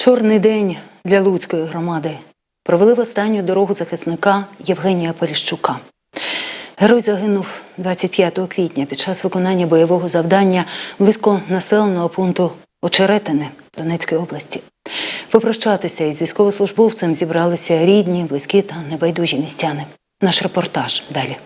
Чорний день для Луцької громади. Провели в останню дорогу захисника Євгенія Поліщука. Герой загинув 25 квітня під час виконання бойового завдання близько населеного пункту Очеретине Донецької області. Попрощатися із військовослужбовцем зібралися рідні, близькі та небайдужі містяни. Наш репортаж далі.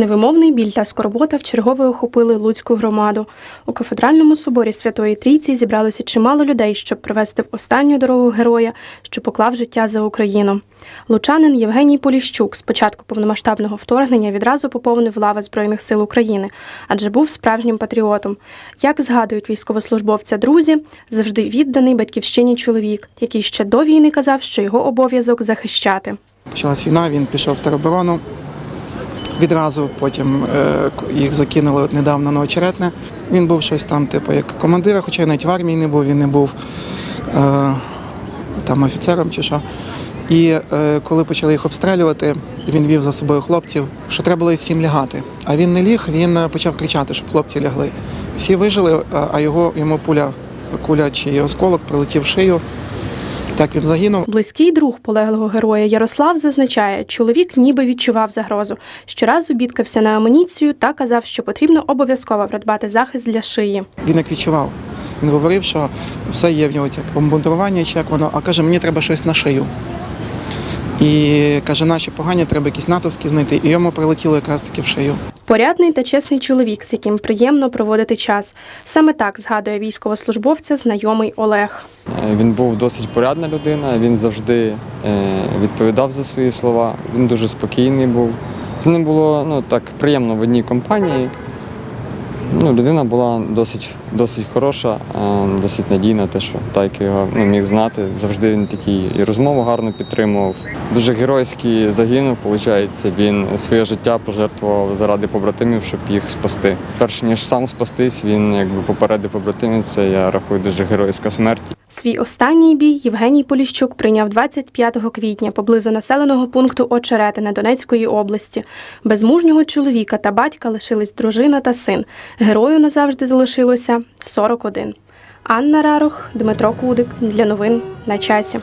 Невимовний біль та скорбота вчергове охопили Луцьку громаду. У кафедральному соборі Святої Трійці зібралося чимало людей, щоб провести в останню дорогу героя, що поклав життя за Україну. Лучанин Євгеній Поліщук з початку повномасштабного вторгнення відразу поповнив лави Збройних сил України, адже був справжнім патріотом. Як згадують військовослужбовця друзі, завжди відданий батьківщині чоловік, який ще до війни казав, що його обов'язок захищати. Почалась війна, він пішов в тероборону. Відразу потім е, їх закинули от недавно на очеретне. Він був щось там, типу, як командира, хоча навіть в армії не був, він не був е, там офіцером чи що. І е, коли почали їх обстрілювати, він вів за собою хлопців, що треба було і всім лягати. А він не ліг, він е, почав кричати, щоб хлопці лягли. Всі вижили, а його йому пуля, куля чи осколок прилетів в шию. Так він загинув. Близький друг полеглого героя Ярослав зазначає, чоловік ніби відчував загрозу. Щоразу бідкався на амуніцію та казав, що потрібно обов'язково придбати захист для шиї. Він як відчував. Він говорив, що все є в нього як бомбардування, чи як воно, а каже, мені треба щось на шию. І каже, наші погані, треба якісь натовські знайти. І йому прилетіло якраз таки в шию. Порядний та чесний чоловік, з яким приємно проводити час. Саме так згадує військовослужбовця знайомий Олег. Е, Він був досить порядна людина, він завжди е, відповідав за свої слова. Він дуже спокійний був. З ним було ну, так приємно в одній компанії. Ну, людина була досить, досить хороша, е, досить надійна, те, що так його ну, міг знати. Завжди він такий і розмову гарно підтримував. Дуже геройський загинув, виходить. Він своє життя пожертвував заради побратимів, щоб їх спасти. Перш ніж сам спастись, він якби попередив побратимів. Це я рахую дуже геройська смерть. Свій останній бій Євгеній Поліщук прийняв 25 квітня поблизу населеного пункту Очеретине Донецької області. Без мужнього чоловіка та батька лишились дружина та син. Герою назавжди залишилося 41. Анна Рарох, Дмитро Кудик для новин на часі.